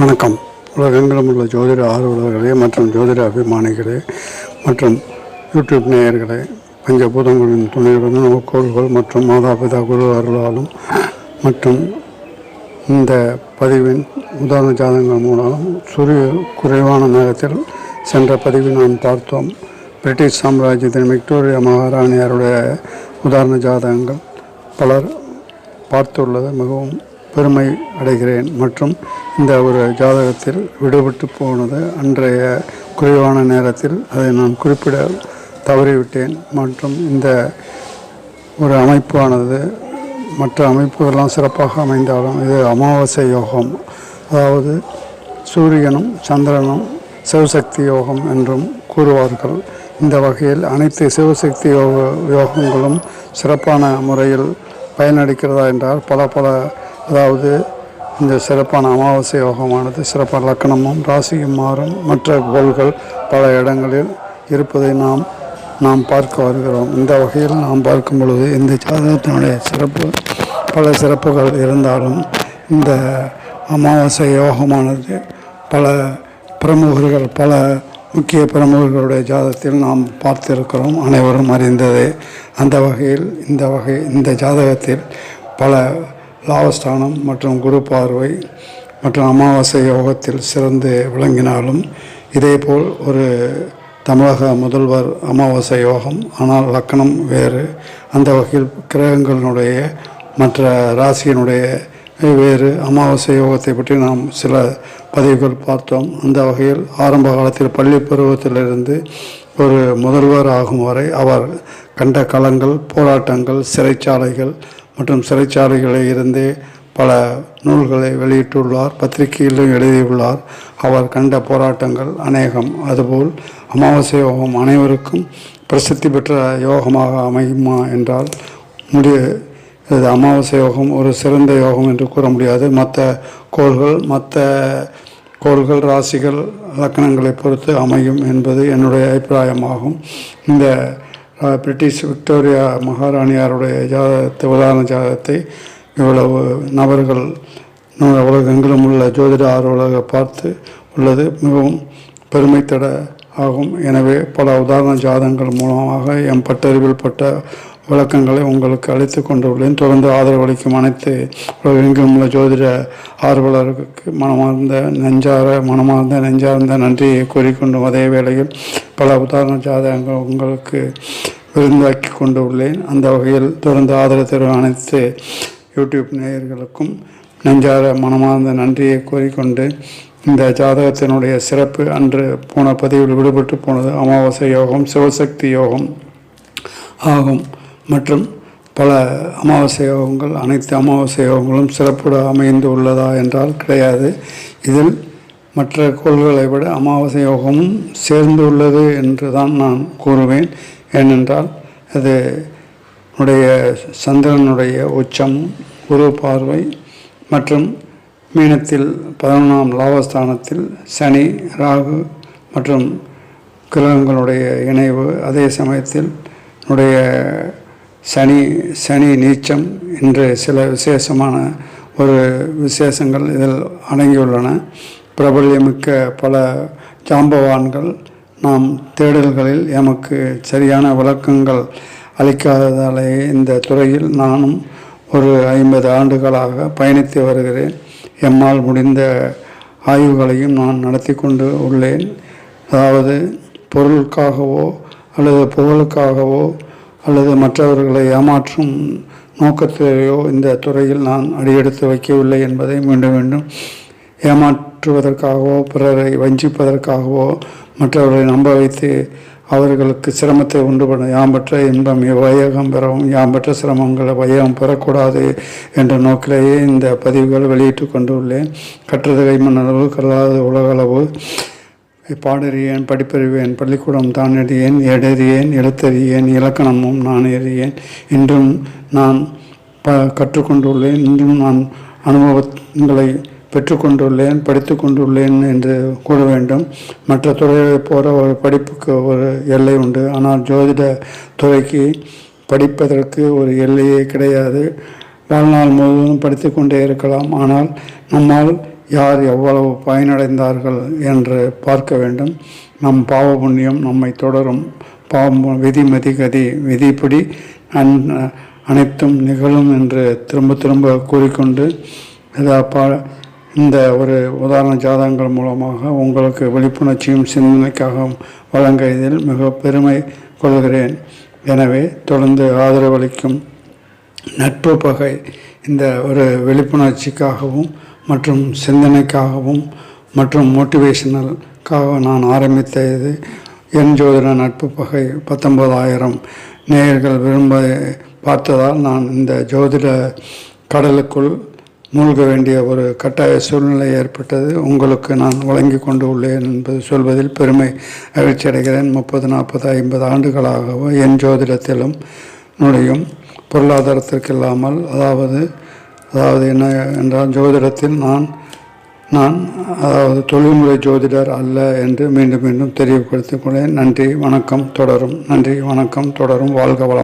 வணக்கம். உலகெங்கிலும் உள்ள ஜோதிட ஆர்வலர்களே மற்றும் ஜோதிட அபிமானிகளே மற்றும் யூடியூப் நேயர்களே பஞ்சபூதங்களின் துணையுடன் நோக்கோள்கள் மற்றும் மாதாபிதா குரு அருளாலும் மற்றும் இந்த பதிவின் உதாரண ஜாதகங்கள் மூலம் சூரிய குறைவான நேரத்தில் சென்ற பதிவில் நாம் பார்த்தோம். பிரிட்டிஷ் சாம்ராஜ்யத்தின் விக்டோரியா மகாராணியாருடைய உதாரண ஜாதகங்கள் பலர் பார்த்துள்ளது மிகவும் பெருமை அடைகிறேன். மற்றும் இந்த ஒரு ஜாதகத்தில் விடுபட்டு போனது அன்றைய குறைவான நேரத்தில் அதை நான் குறிப்பிட தவறிவிட்டேன். மற்றும் இந்த ஒரு அமைப்பானது மற்ற அமைப்புகள்லாம் சிறப்பாக அமைந்தாலும் இது அமாவாசை யோகம். அதாவது சூரியனும் சந்திரனும் சிவசக்தி யோகம் என்றும் கூறுவார்கள். இந்த வகையில் அனைத்து சிவசக்தி யோக யோகங்களும் சிறப்பான முறையில் பயனளிக்கிறதா என்றால் பல பல அதாவது இந்த சிறப்பான அமாவாசை யோகமானது சிறப்பான லக்கணமும் ராசியும் மாறும். மற்ற கோள்கள் பல இடங்களில் இருப்பதை நாம் நாம் பார்க்க வருகிறோம். இந்த வகையில் நாம் பார்க்கும் பொழுது இந்த ஜாதகத்தினுடைய சிறப்பு பல சிறப்புகள் இருந்தாலும் இந்த அமாவாசை யோகமானது பல பிரமுகர்கள் பல முக்கிய பிரமுகர்களுடைய ஜாதகத்தில் நாம் பார்த்திருக்கிறோம். அனைவரும் அறிந்ததே அந்த வகையில் இந்த வகை இந்த ஜாதகத்தில் பல லாபஸ்தானம் மற்றும் குரு பார்வை மற்றும் அமாவாசை யோகத்தில் சிறந்து விளங்கினாலும் இதேபோல் ஒரு தமிழக முதல்வர் அமாவாசை யோகம் ஆனால் லக்கணம் வேறு. அந்த வகையில் கிரகங்களினுடைய மற்ற ராசியினுடைய வேறு அமாவாசை யோகத்தை பற்றி நாம் சில பதிவுகள் பார்த்தோம். அந்த வகையில் ஆரம்ப காலத்தில் பள்ளி பருவத்திலிருந்து ஒரு முதல்வர் ஆகும் வரை அவர் கண்ட களங்கள் போராட்டங்கள் சிறைச்சாலைகள் மற்றும் சிறைச்சாலைகளில் இருந்தே பல நூல்களை வெளியிட்டுள்ளார் பத்திரிகையிலும் எழுதியுள்ளார். அவர் கண்ட போராட்டங்கள் அநேகம். அதுபோல் அமாவாசை யோகம் அனைவருக்கும் பிரசித்தி பெற்ற யோகமாக அமையுமா என்றால் முடிய இது அமாவாசை யோகம் ஒரு சிறந்த யோகம் என்று கூற முடியாது. மற்ற கோள்கள் மற்ற கோள்கள் ராசிகள் லக்கணங்களை பொறுத்து அமையும் என்பது என்னுடைய அபிப்பிராயமாகும். இந்த பிரிட்டிஷ் விக்டோரியா மகாராணியாருடைய ஜாதகத்தை உதாரண ஜாதகத்தை இவ்வளவு நபர்கள் உலகெங்கிலும் உள்ள ஜோதிட ஆர்வலாக பார்த்து உள்ளது மிகவும் பெருமைத்தட ஆகும் எனவே பல உதாரண ஜாதகங்கள் மூலமாக என் பட்டறிவில் பட்ட விளக்கங்களை உங்களுக்கு அளித்து கொண்டுள்ளேன் தொடர்ந்து ஆதரவளிக்கும் அனைத்து உலகெங்கிலும் உள்ள ஜோதிட ஆர்வலர்களுக்கு மனமார்ந்த நெஞ்சார மனமார்ந்த நெஞ்சார்ந்த நன்றியை கூறிக்கொண்டும் அதே வேளையில் பல உதாரண ஜாதகங்கள் உங்களுக்கு விருந்தாக்கி கொண்டு உள்ளேன். அந்த வகையில் தொடர்ந்து ஆதரவு தரும் அனைத்து யூடியூப் நேயர்களுக்கும் நெஞ்சார மனமார்ந்த நன்றியை கூறிக்கொண்டு இந்த ஜாதகத்தினுடைய சிறப்பு அன்று போன பதிவில் விடுபட்டு போனது அமாவாசை யோகம் சிவசக்தி யோகம் ஆகும். மற்றும் பல அமாவாசை யோகங்கள் அனைத்து அமாவாசை யோகங்களும் சிறப்புட அமைந்து உள்ளதா என்றால் கிடையாது. இதில் மற்ற கோள்களை விட அமாவாசை யோகமும் சேர்ந்து உள்ளது என்று தான் நான் கூறுவேன். ஏனென்றால் அது உடைய சந்திரனுடைய உச்சம் குரு பார்வை மற்றும் மீனத்தில் பதினொன்றாம் லாபஸ்தானத்தில் சனி ராகு மற்றும் கிரகங்களுடைய இணைவு. அதே சமயத்தில் உடைய சனி சனி நீச்சம் என்று சில விசேஷமான ஒரு விசேஷங்கள் இதில் அடங்கியுள்ளன. பிரபல்யமிக்க பல ஜாம்பவான்கள் நாம் தேடல்களில் எமக்கு சரியான விளக்கங்கள் அளிக்காததாலேயே இந்த துறையில் நானும் ஒரு ஐம்பது ஆண்டுகளாக பயணித்து வருகிறேன். எம்மால் முடிந்த ஆய்வுகளையும் நான் நடத்தி கொண்டு உள்ளேன். அதாவது பொருளுக்காகவோ அல்லது புகழுக்காகவோ அல்லது மற்றவர்களை ஏமாற்றும் நோக்கத்திலேயோ இந்த துறையில் நான் அடியெடுத்து வைக்கவில்லை என்பதை மீண்டும் மீண்டும் ஏமாற்றுவதற்காகவோ பிறரை வஞ்சிப்பதற்காகவோ மற்றவர்களை நம்ப வைத்து அவர்களுக்கு சிரமத்தை உண்டு பண்ண யாம் பெற்ற இன்பம் வையகம் பெறவும் யாம் பெற்ற சிரமங்களை வையகம் பெறக்கூடாது என்ற நோக்கிலேயே இந்த பதிவுகள் வெளியிட்டு கொண்டுள்ளேன். கற்றது கைமண்ணளவு கல்லாத உலகளவு. பாடறியேன் படிப்பறிவேன் பள்ளிக்கூடம் தான் அறியேன் ஏடறியேன் எழுத்தறியேன் இலக்கணமும் நான் அறியேன் இன்றும் நான் ப கற்றுக்கொண்டுள்ளேன். இன்றும் நான் அனுபவங்களை பெற்றுக்கொண்டுள்ளேன் படித்து கொண்டுள்ளேன் என்று கூற வேண்டும். மற்ற துறையை போகிற ஒரு படிப்புக்கு ஒரு எல்லை உண்டு. ஆனால் ஜோதிட துறைக்கு படிப்பதற்கு ஒரு எல்லையே கிடையாது. வாழ்நாள் முழுவதும் படித்து கொண்டே இருக்கலாம். ஆனால் நம்மால் யார் எவ்வளவு பயனடைந்தார்கள் என்று பார்க்க வேண்டும். நம் பாவ புண்ணியம் நம்மை தொடரும். பாவம் விதிமதி கதி விதிப்படி அன் அனைத்தும் நிகழும் என்று திரும்ப திரும்ப கூறிக்கொண்டு இதா பா இந்த ஒரு உதாரண ஜாதகங்கள் மூலமாக உங்களுக்கு விழிப்புணர்ச்சியும் சிந்தனைக்காகவும் வழங்க இதில் மிக பெருமை கொள்கிறேன். எனவே தொடர்ந்து ஆதரவளிக்கும் நட்பு பகை இந்த ஒரு விழிப்புணர்ச்சிக்காகவும் மற்றும் சிந்தனைக்காகவும் மற்றும் மோட்டிவேஷனலுக்காக நான் ஆரம்பித்த இது என் ஜோதிட நட்பு பகை பத்தொன்பதாயிரம் நேயர்கள் விரும்ப பார்த்ததால் நான் இந்த ஜோதிட கடலுக்குள் மூழ்க வேண்டிய ஒரு கட்டாய சூழ்நிலை ஏற்பட்டது. உங்களுக்கு நான் வழங்கி கொண்டு உள்ளேன் என்பது சொல்வதில் பெருமை மகிழ்ச்சி அடைகிறேன். முப்பது நாற்பது ஐம்பது ஆண்டுகளாகவும் என் ஜோதிடத்திலும் நுழையும் பொருளாதாரத்திற்கு இல்லாமல் அதாவது அதாவது என்ன என்றால் ஜோதிடத்தில் நான் நான் அதாவது தொழில்முறை ஜோதிடர் அல்ல என்று மீண்டும் மீண்டும் தெரியப்படுத்திக் கொண்டேன் நன்றி வணக்கம் தொடரும். நன்றி வணக்கம் தொடரும். வாழ்க வளம்